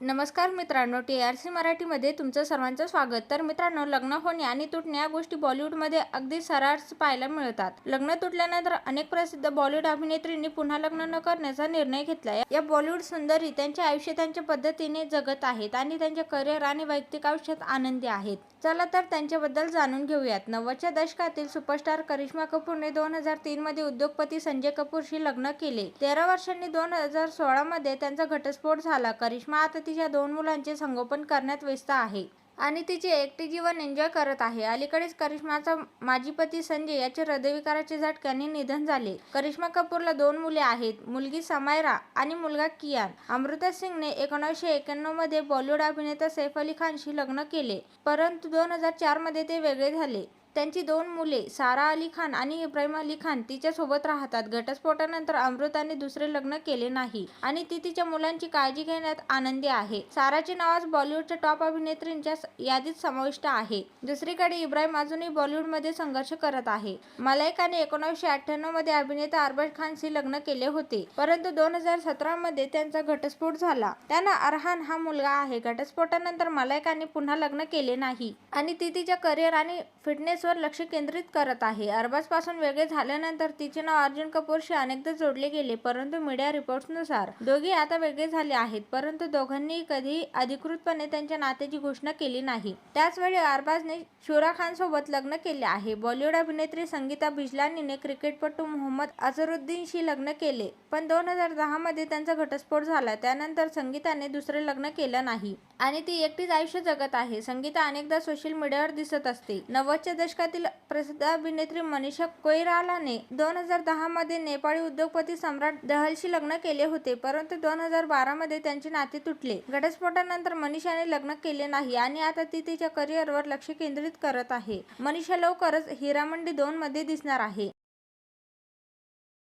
नमस्कार मित्रांनो T R C मराठीमध्ये तुमचं सर्वांचं स्वागत. तर मित्रांनो लग्न होणे आणि तुटणे या गोष्टी बॉलिवूडमध्ये अगदी सर्रास पाहायला मिळतात. लग्न तुटल्यानंतर अनेक प्रसिद्ध बॉलिवूड अभिनेत्रींनी पुन्हा लग्न न करण्याचा निर्णय घेतला. या बॉलिवूड सुंदरी त्यांचे आयुष्य त्यांच्या पद्धतीने जगत आहेत आणि त्यांच्या करिअर आणि वैयक्तिक आयुष्यात आनंदी आहेत. चला तर त्यांच्याबद्दल जाणून घेऊयात. नव्वदच्या दशकातील सुपरस्टार करिश्मा कपूरने दोन हजार तीन मध्ये उद्योगपती संजय कपूरशी लग्न केले. तेरा वर्षांनी दोन हजार सोळा मध्ये त्यांचा घटस्फोट झाला. करिश्मा आता तिच्या दोन मुलांचे संगोपन करण्यात व्यस्त आहे आणि तिचे एकटे जीवन एन्जॉय करत आहे. अलीकडेच करिश्माचा माजी पती संजय याचे हृदयविकाराचे झटक्याने निधन झाले. करिश्मा कपूरला दोन मुले आहेत मुलगी समायरा आणि मुलगा कियान. अमृता सिंगने एकोणीसशे एक्याण्णवमध्ये बॉलिवूड अभिनेता सैफ अली खानशी लग्न केले परंतु दोन हजार चारमध्ये ते वेगळे झाले. त्यांची दोन मुले सारा अली खान आणि इब्राहिम अली खान तिच्यासोबत राहतात. घटस्फोटानंतर अमृताने दुसरे लग्न केले नाही आणि ती तिच्या मुलांची काळजी घेण्यात आनंदी आहे. साराचे नाव आज बॉलिवूडच्या टॉप अभिनेत्रींच्या यादीत समाविष्ट आहे. दुसरीकडे इब्राहिम अजूनही बॉलिवूडमध्ये संघर्ष करत आहे. मलायकाने एकोणीसशे अठ्ठ्याण्णवमध्ये अभिनेता अरबाज खानशी लग्न केले होते परंतु दोन हजार सतरा मध्ये त्यांचा घटस्फोट झाला. त्यांना अरहान हा मुलगा आहे. घटस्फोटानंतर मलायकाने पुन्हा लग्न केले नाही आणि ती तिच्या करिअर आणि फिटनेस फिटनेसवर लक्ष केंद्रित करत आहे. अरबाजपासून वेगळे झाल्यानंतर तिचे नाव अर्जुन कपूरशी अनेकदा जोडले गेले परंतु मीडिया रिपोर्ट्सनुसार दोघे आता वेगळे झाले आहेत परंतु दोघांनी कधीही अधिकृतपणे त्यांच्या नात्याची घोषणा केली नाही. त्याचवेळी अरबाजने शुरा खान सोबत लग्न केले आहे. बॉलिवूड अभिनेत्री संगीता बिजलानीने क्रिकेटपटू मोहम्मद अझरुद्दीनशी लग्न केले पण दोन हजार दहा मध्ये त्यांचा घटस्फोट झाला. त्यानंतर संगीताने दुसरे लग्न केलं नाही आणि ती एकटीच आयुष्य जगत आहे. संगीता अनेकदा सोशल मीडियावर दिसत असते. नव्वदच्या दशकातील प्रसिद्ध अभिनेत्री मनीषा कोईरालाने दोन हजार दहा मध्ये नेपाळी उद्योगपती सम्राट दहलशी लग्न केले होते परंतु दोन हजार बारा मध्ये त्यांचे नाते तुटले. घटस्फोटानंतर मनीषाने लग्न केले नाही आणि आता ती तिच्या करिअरवर लक्ष केंद्रित करत आहे. मनीषा लवकरच हिरामंडी दोन मध्ये दिसणार आहे.